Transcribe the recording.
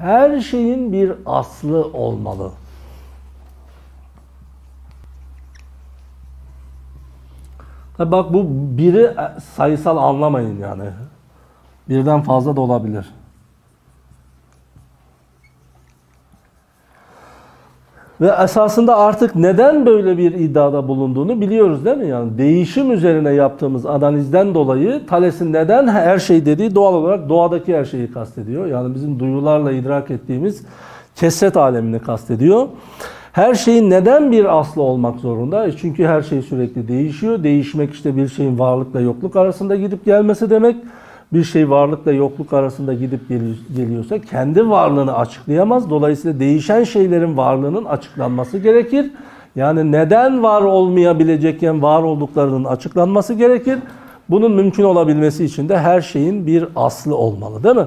Her şeyin bir aslı olmalı. Bak bu biri sayısal anlamayın yani. Birden fazla da olabilir. Ve esasında artık neden böyle bir iddiada bulunduğunu biliyoruz değil mi? Yani değişim üzerine yaptığımız analizden dolayı Thales'in neden her şey dediği doğal olarak doğadaki her şeyi kastediyor. Yani bizim duyularla idrak ettiğimiz kesret alemini kastediyor. Her şeyin neden bir aslı olmak zorunda? E Çünkü her şey sürekli değişiyor. Değişmek işte bir şeyin varlıkla yokluk arasında gidip gelmesi demek. Bir şey varlıkla yokluk arasında gidip geliyor- geliyorsa kendi varlığını açıklayamaz. Dolayısıyla değişen şeylerin varlığının açıklanması gerekir. Yani neden var olmayabilecekken var olduklarının açıklanması gerekir. Bunun mümkün olabilmesi için de her şeyin bir aslı olmalı değil mi?